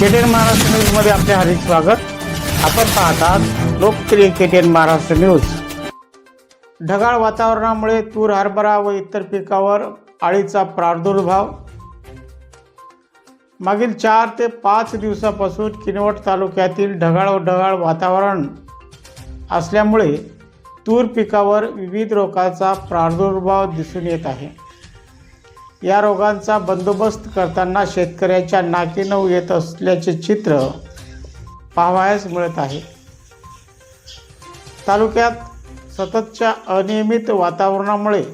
केटेन महाराष्ट्र न्यूजमध्ये आपले हार्दिक स्वागत. आपण पाहतात लोकप्रिय केटेन महाराष्ट्र न्यूज ढगाळ वातावरणामुळे तूर हरभरा व इतर पिकावर आळीचा प्रादुर्भाव. मागील चार ते पाच दिवसापासून किनवट तालुक्यातील ढगाळ व ढगाळ वातावरण असल्यामुळे तूर पिकावर विविध रोगाचा प्रादुर्भाव दिसून येत आहे. या रोगांचा बंदोबस्त करताना शेतकऱ्याच्या नाकीनऊ येत असल्याचे चित्र पाहावयास मिळत आहे. तालुक्यात सततच्या अनियमित वातावरणामुळे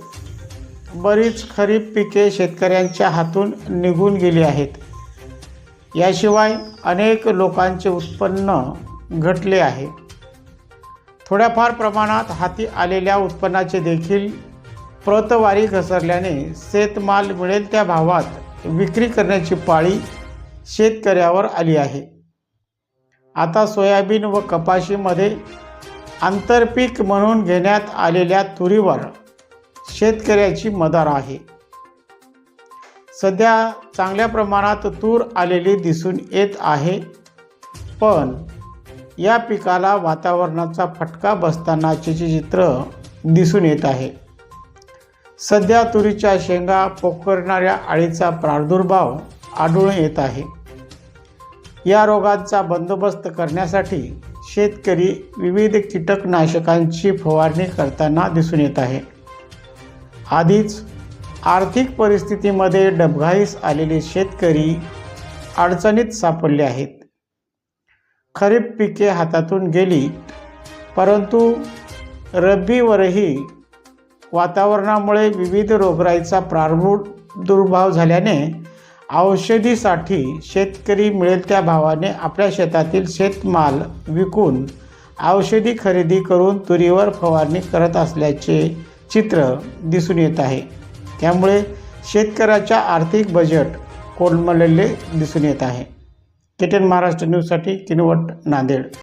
बरीच खरीप पिके शेतकऱ्यांच्या हातून निघून गेली आहेत. याशिवाय अनेक लोकांचे उत्पन्न घटले आहे. थोड्याफार प्रमाणात हाती आलेल्या उत्पन्नाचे देखील प्रतवारी घसरल्याने शेतमाल मिळेल त्या भावात. विक्री करण्याची पाळी शेतकऱ्यावर आली आहे. आता सोयाबीन व कपाशीमध्ये आंतरपीक म्हणून घेण्यात आलेल्या तुरीवर शेतकऱ्याची मदार आहे. सध्या चांगल्या प्रमाणात तूर आलेली दिसून येत आहे पण या पिकाला वातावरणाचा फटका बसतानाचे चित्र दिसून येत आहे. सध्या तुरीच्या शेंगा पोखरणाऱ्या आळीचा प्रादुर्भाव आढळून येत आहे. या रोगांचा बंदोबस्त करण्यासाठी शेतकरी विविध कीटकनाशकांची फवारणी करताना दिसून येत आहे. आधीच आर्थिक परिस्थितीमध्ये डबघाईस आलेले शेतकरी अडचणीत सापडले आहेत. खरीप पिके हातातून गेली परंतु रब्बीवरही वातावरणामुळे विविध रोगराईचा प्रादुर्भाव झाल्याने औषधीसाठी शेतकरी मिळेल त्या भावाने आपल्या शेतातील शेतमाल विकून औषधी खरेदी करून तुरीवर फवारणी करत असल्याचे चित्र दिसून येत आहे. त्यामुळे शेतकऱ्याच्या आर्थिक बजेट कोलमडलेले दिसून येत आहे. केटन महाराष्ट्र न्यूजसाठी किनवट नांदेड.